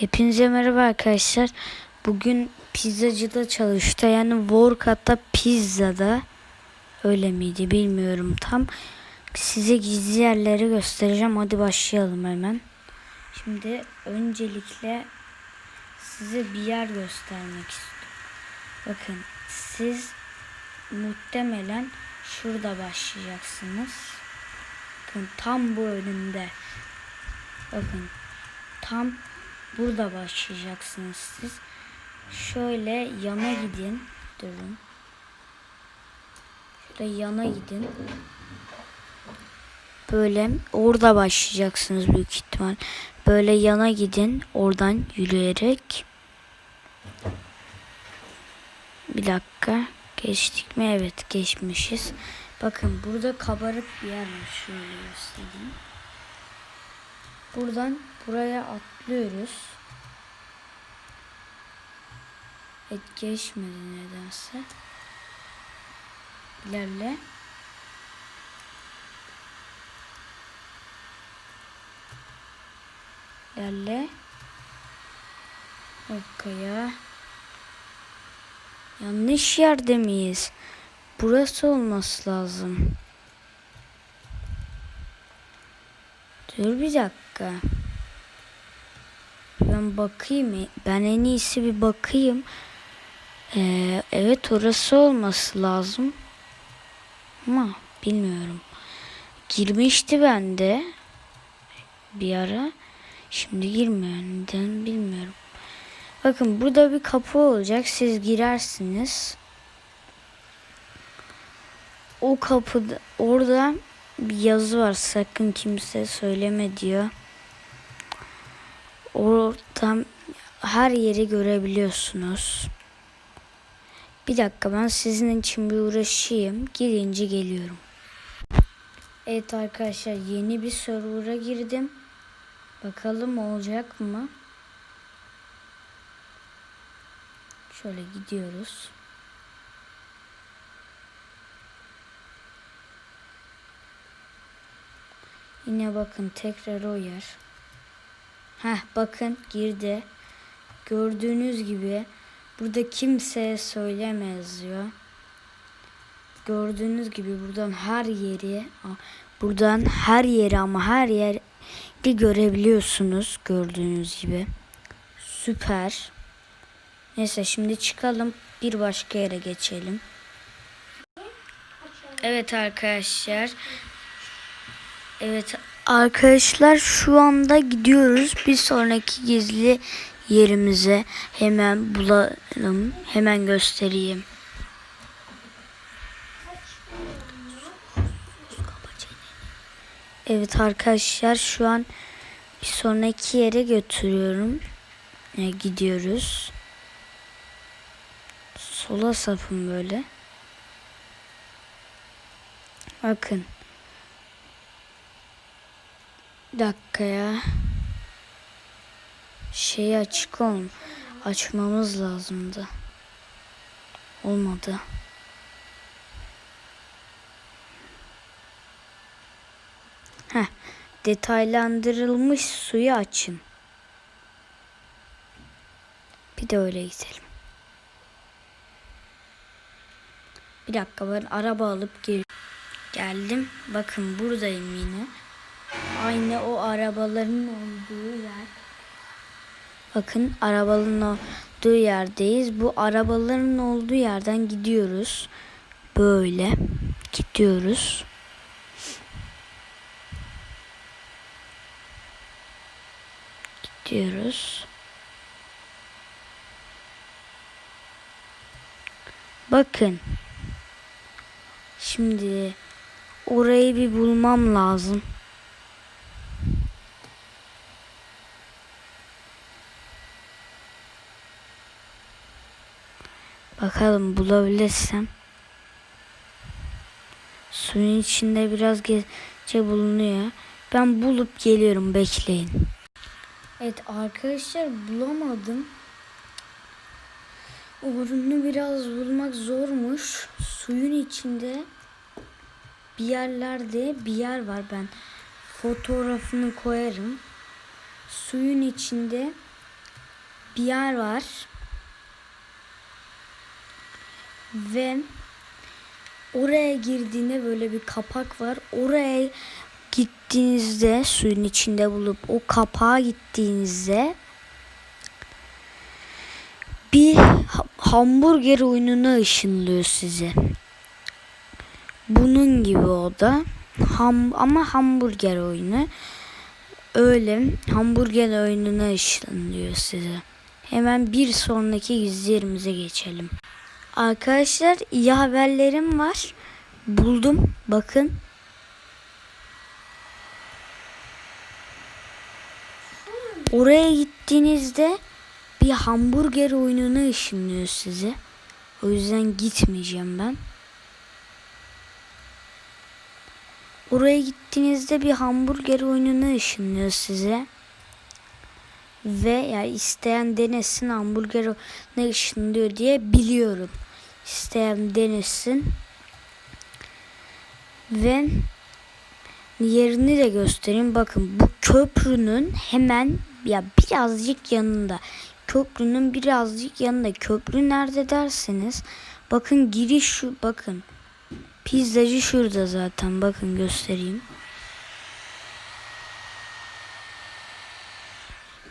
Hepinize merhaba arkadaşlar. Bugün pizzacıda çalıştı. Yani Vorkat'ta pizzada öyle miydi bilmiyorum tam. Size gizli yerleri göstereceğim. Hadi başlayalım hemen. Şimdi öncelikle size bir yer göstermek istiyorum. Bakın siz muhtemelen şurada başlayacaksınız. Bakın tam bu önümde. Bakın tam burada başlayacaksınız siz. Şöyle yana gidin. Durun. Şöyle yana gidin. Böyle orada başlayacaksınız büyük ihtimal. Böyle yana gidin. Oradan yürüyerek. Bir dakika. Geçtik mi? Evet geçmişiz. Bakın burada kabarık bir yer var. Şöyle göstereyim. Buradan buraya atlıyoruz. Et geçmedi nedense. İlerle. İlerle. Dakika ya. Yanlış yerde miyiz? Burası olması lazım. Dur bir dakika. Ben bakayım. Ben en iyisi bir bakayım. Ee, evet orası olması lazım. Ama bilmiyorum. Girmişti bende bir ara. Şimdi girmiyor. Neden bilmiyorum. Bakın burada bir kapı olacak. Siz girersiniz. O kapıda orada bir yazı var. Sakın kimse söyleme diyor. Oradan her yeri görebiliyorsunuz. Bir dakika ben sizin için bir uğraşayım. Gidince geliyorum. Evet arkadaşlar yeni bir server'a girdim. Bakalım olacak mı? Şöyle gidiyoruz. Yine bakın tekrar o yer. Heh bakın girdi. Gördüğünüz gibi burada kimseye söylemez diyor. Gördüğünüz gibi buradan her yeri buradan her yeri ama her yeri görebiliyorsunuz gördüğünüz gibi. Süper. Neyse şimdi çıkalım bir başka yere geçelim. Evet arkadaşlar. Evet arkadaşlar şu anda gidiyoruz bir sonraki gizli yerimize hemen bulalım hemen göstereyim. Evet arkadaşlar şu an bir sonraki yere götürüyorum. E, gidiyoruz. Sola sapın böyle. Bakın. Bir dakika ya. Şeyi açık olun. Açmamız lazımdı. Olmadı. Heh. Detaylandırılmış suyu açın. Bir de öyle gidelim. Bir dakika ben araba alıp gel geldim. Bakın buradayım yine. Aynı o arabaların olduğu yer. Bakın arabaların olduğu yerdeyiz. Bu arabaların olduğu yerden gidiyoruz. Böyle gidiyoruz. Gidiyoruz. Bakın. Şimdi orayı bir bulmam lazım. Bakalım bulabilirsem. Suyun içinde biraz gece bulunuyor. Ben bulup geliyorum bekleyin. Evet arkadaşlar bulamadım. Ürünü biraz bulmak zormuş. Suyun içinde bir yerlerde bir yer var ben fotoğrafını koyarım. Suyun içinde bir yer var. Ve oraya girdiğinde böyle bir kapak var. Oraya gittiğinizde suyun içinde bulup o kapağa gittiğinizde bir ha- hamburger oyununa ışınlıyor sizi. Bunun gibi o da. Ham, ama hamburger oyunu. Öyle hamburger oyununa ışınlıyor sizi. Hemen bir sonraki gizli geçelim. Arkadaşlar iyi haberlerim var. Buldum. Bakın. Oraya gittiğinizde bir hamburger oyununa ışınlıyor sizi. O yüzden gitmeyeceğim ben. Oraya gittiğinizde bir hamburger oyununa ışınlıyor size. Ve yani isteyen denesin hamburger oyununa ışınlıyor diye biliyorum. İsteyen denesin. Ve yerini de göstereyim. Bakın bu köprünün hemen ya birazcık yanında. Köprünün birazcık yanında. Köprü nerede derseniz bakın giriş şu bakın. Pizzacı şurada zaten. Bakın göstereyim.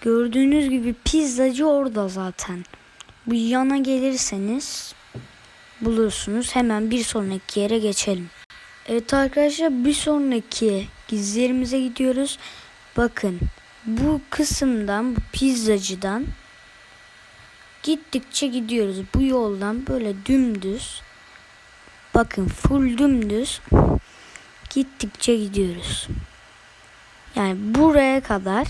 Gördüğünüz gibi pizzacı orada zaten. Bu yana gelirseniz bulursunuz. Hemen bir sonraki yere geçelim. Evet arkadaşlar bir sonraki gizli yerimize gidiyoruz. Bakın bu kısımdan bu pizzacıdan gittikçe gidiyoruz. Bu yoldan böyle dümdüz bakın full dümdüz gittikçe gidiyoruz. Yani buraya kadar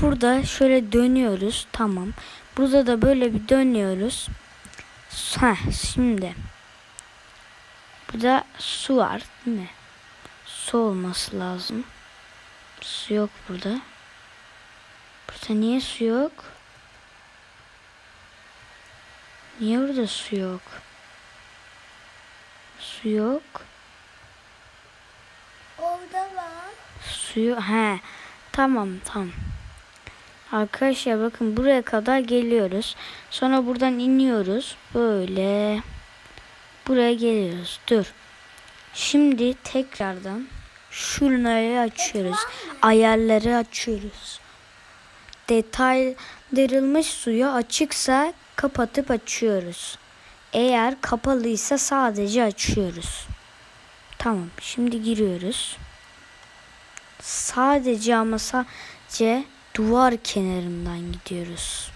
burada şöyle dönüyoruz. Tamam. Burada da böyle bir dönüyoruz. Heh, şimdi Burada su var değil mi? Su olması lazım. Su yok burada. Burada niye su yok? Niye burada su yok? Su yok. Orada var. Suyu he. Tamam tamam. Arkadaşlar bakın buraya kadar geliyoruz. Sonra buradan iniyoruz. Böyle. Buraya geliyoruz. Dur. Şimdi tekrardan şunları açıyoruz. Ayarları açıyoruz. Detaylandırılmış suyu açıksa kapatıp açıyoruz. Eğer kapalıysa sadece açıyoruz. Tamam. Şimdi giriyoruz. Sadece ama sadece duvar kenarından gidiyoruz.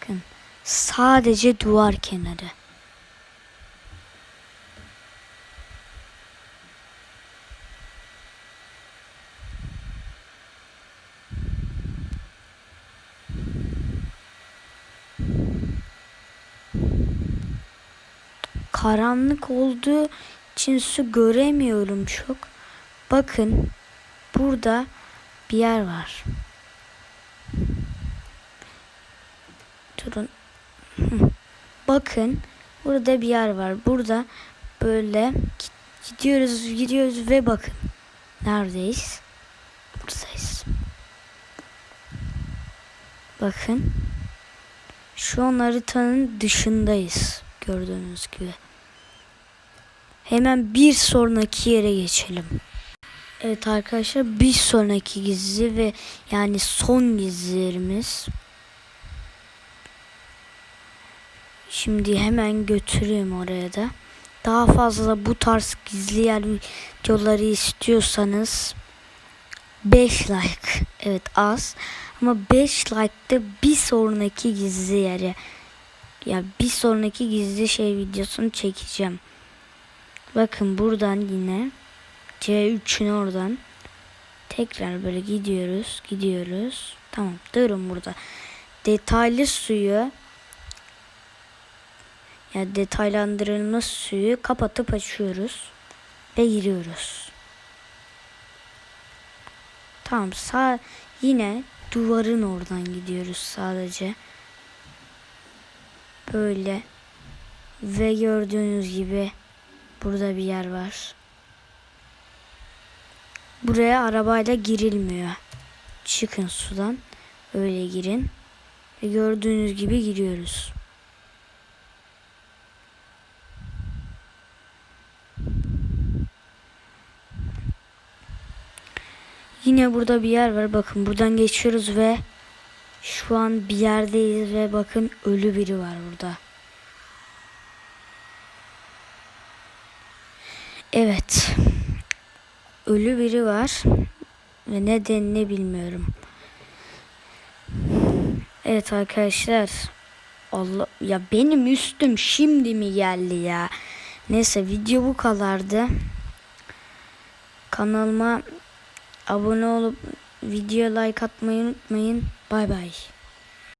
Bakın sadece duvar kenarı. Karanlık olduğu için su göremiyorum çok. Bakın burada bir yer var. Durun. Bakın burada bir yer var. Burada böyle gidiyoruz gidiyoruz ve bakın. Neredeyiz? Buradayız. Bakın. Şu an haritanın dışındayız. Gördüğünüz gibi. Hemen bir sonraki yere geçelim. Evet arkadaşlar bir sonraki gizli ve yani son gizlerimiz. Şimdi hemen götüreyim oraya da. Daha fazla bu tarz gizli yer videoları istiyorsanız 5 like. Evet az. Ama 5 like'da bir sonraki gizli yere ya bir sonraki gizli şey videosunu çekeceğim. Bakın buradan yine C3'ün oradan tekrar böyle gidiyoruz, gidiyoruz. Tamam, durun burada. Detaylı suyu ya detaylandırılmış suyu kapatıp açıyoruz ve giriyoruz. Tamam, sağ yine duvarın oradan gidiyoruz sadece. Böyle ve gördüğünüz gibi burada bir yer var. buraya arabayla girilmiyor. Çıkın sudan. Öyle girin. Ve gördüğünüz gibi giriyoruz. Yine burada bir yer var. Bakın buradan geçiyoruz ve şu an bir yerdeyiz ve bakın ölü biri var burada. Evet. Ölü biri var. Ve nedenini bilmiyorum. Evet arkadaşlar. Allah ya benim üstüm şimdi mi geldi ya? Neyse video bu kadardı. Kanalıma abone olup video like atmayı unutmayın. Bay bay.